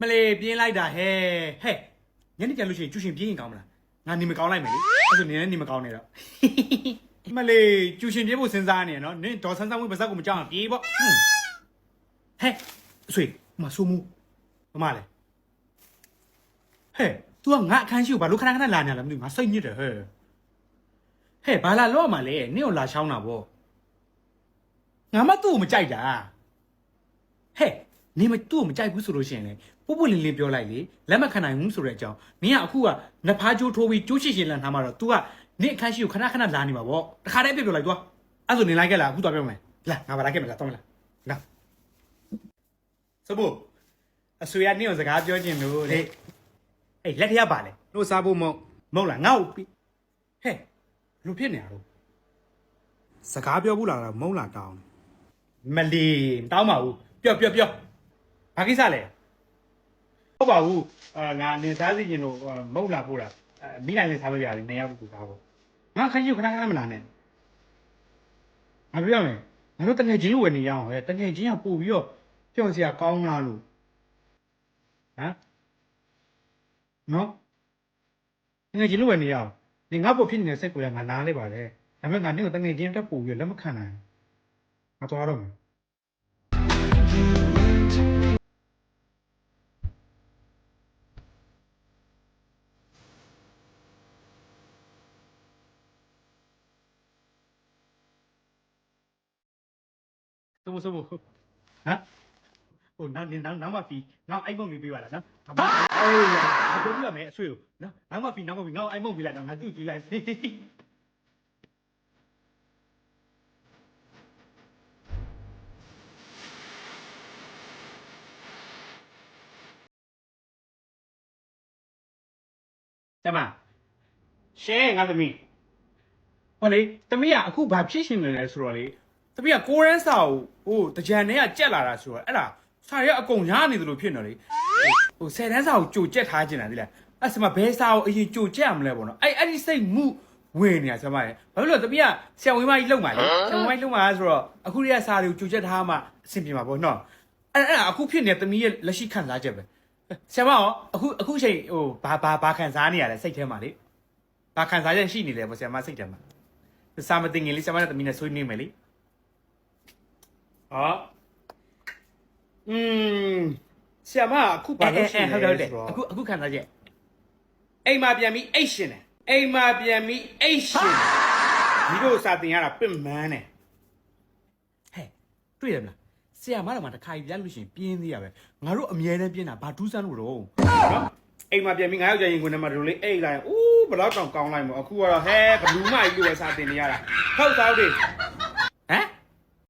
မလေးပြင်းလိုက်တာဟဲ့ဟဲ့ညနေကျလို့ရှိရင်ကျူရှင်ပြင်းရင်ကောင်းမလားငါနေမကောင်းလိုက်မယ်လေအဲ့ဆိုနေလည်းနေမကောင်းနေတော့မလေးကျူရှင်ပြင်းဖို့စဉ်းစားနေရနော်နင်ဒေါ်ဆန်းဆန်းဝင်းပါဇက်ကိုမကြောက်အောင်ပြေးပေါ့ဟွန်းဟဲ့အဆွေမဆိုးမှုဘာမလဲဟဲ့ तू ကငါအခန်းရှိကိုဘာလို့ခဏခဏလာနေလဲမသိဘူးငါစိတ်ညစ်တယ်ဟဲ့ဟဲ့ဘာလာလော့မှာလဲနင့်ကိုလာချောင်းတာဗောငါမသူ့ကိုမကြိုက်တာဟဲ့ နေမသူ့ကိုမကြိုက်ဘူးဆိုလို့ရှိရင်လေပုပ်ပုလင်းလင်းပြောလိုက်လေလက်မခံနိုင်ဘူးဆိုတဲ့အကြောင်းနင်ကအခုကနဖားကြိုးထိုးပြီးကြိုးချစ်ရှင်လန်ထားမှာတော့ तू ကနင့်အခန်းရှိကိုခဏခဏလာနေမှာဗောတခါတည်းပြပြောလိုက် तू အဲ့ဆိုနင်လိုက်ခဲ့လားအခုတော့ပြောမယ်လာငါဘာလာခဲ့မလားတော့မလားလာစဘိုအဆွေကနင့်ကိုစကားပြောချင်လို့လေအေးလက်ထရပါလေတို့စားဖို့မဟုတ်မဟုတ်လားငါ့ကိုပြီးဟဲ့ဘလို့ဖြစ်နေရတော့စကားပြောဘူးလားမုံလာတောင်းမလီတောင်းပါဘူးပြောပြောပြော ဘာကိစ္စလဲဟုတ်ပါဘူးအာငါနေသားစီရင်တို့မဟုတ်လားပို့တာအဲမိနိုင်လေးစားလို့ရတယ်နေရောက်ကူသားဖို့ငါခကြီးခဏခဏမလာနဲ့ငါပြောမယ်ငါတို့တငယ်ချင်းဝယ်နေရအောင်ဟဲ့တငယ်ချင်းကပို့ပြီးတော့ပြောစရာကောင်းလားလို့ဟမ်နော်တငယ်ချင်းဝယ်နေရအောင်နေငါ့ဖို့ဖြစ်နေတဲ့စိတ်ကိုလည်းငါနားလိုက်ပါလေဒါပေမဲ့ငါနေ့ကတငယ်ချင်းတက်ပို့ပြီးတော့လက်မခံနိုင်ဘူးငါသွားတော့မယ် စမစမဟမ်ဟိုနောက်နောက်နောက်မဖီနောက်အိုက်မုန်ပြီးပြပါလားနော်ဟာအေးငါပြောပြရမယ်အဆွေကိုနော်နောက်မဖီနောက်မဖီနောက်အိုက်မုန်ပြီးလိုက်တော့ငါသူ့ကြည့်လိုက်တမရှဲငါသမီးဟောလေသမီးကအခုဘာဖြစ်ရှင်နေလဲဆိုတော့လေ တပည့်ကကိုရန်းစာကိုဟိုတကြံနဲ့ကကြက်လာတာဆိုတော့အဲ့ဒါစာရဲအကုန်ရနေသလိုဖြစ်နေလေဟိုဆယ်တန်းစာကိုကြိုကြက်ထားခြင်းလားဒီလားအဲ့ဆမဘဲစာကိုအရင်ကြိုကြက်ရမလဲပေါ့နော်အဲ့အဲ့ဒီစိတ်မှုဝင်နေတာဆမရဲ့ဘာလို့လဲတပည့်ကဆရာဝန်မကြီးလုံပါလေဆရာဝန်မကြီးလုံပါဆိုတော့အခုရစာတွေကိုကြိုကြက်ထားမှအဆင်ပြေမှာပေါ့နော်အဲ့အဲ့အခုဖြစ်နေတဲ့တမီးရဲ့လက်ရှိခံစားချက်ပဲဆရာမရောအခုအခုချိန်ဟိုဘာဘာဘာခံစားနေရလဲစိတ်ထဲမှာလေဘာခံစားချက်ရှိနေလဲပေါ့ဆရာမစိတ်ထဲမှာစာမတင်ငယ်လေးဆရာမနဲ့တမီးနဲ့ဆွေးနွေးမယ်လေ ဟာอืมဆရာမကအခုဘာလို့ရှိနေလဲဟုတ်တယ်အခုအခုခံစားချက်အိမ်မှာပြန်ပြီးအိတ်ရှင်တယ်အိမ်မှာပြန်ပြီးအိတ်ရှင်တယ်ဒီလိုစာတင်ရတာပြင့်မန်းတယ်ဟဲ့တွေ့ရမလားဆရာမတော်မှာတစ်ခါကြီးပြန်လို့ရှိရင်ပြင်းသေးရပဲငါတို့အမြဲတမ်းပြင်းတာဘာဒူးစမ်းလို့တော့နော်အိမ်မှာပြန်ပြီးငါယောက်ျားရင်ခွန်းထဲမှာဒီလိုလေးအိတ်လိုက်ဦးဘလောက်တောင်ကောင်းလိုက်မို့အခုကတော့ဟဲဘလူးမကြီးလိုပဲစာတင်နေရတာဟုတ်သားတို့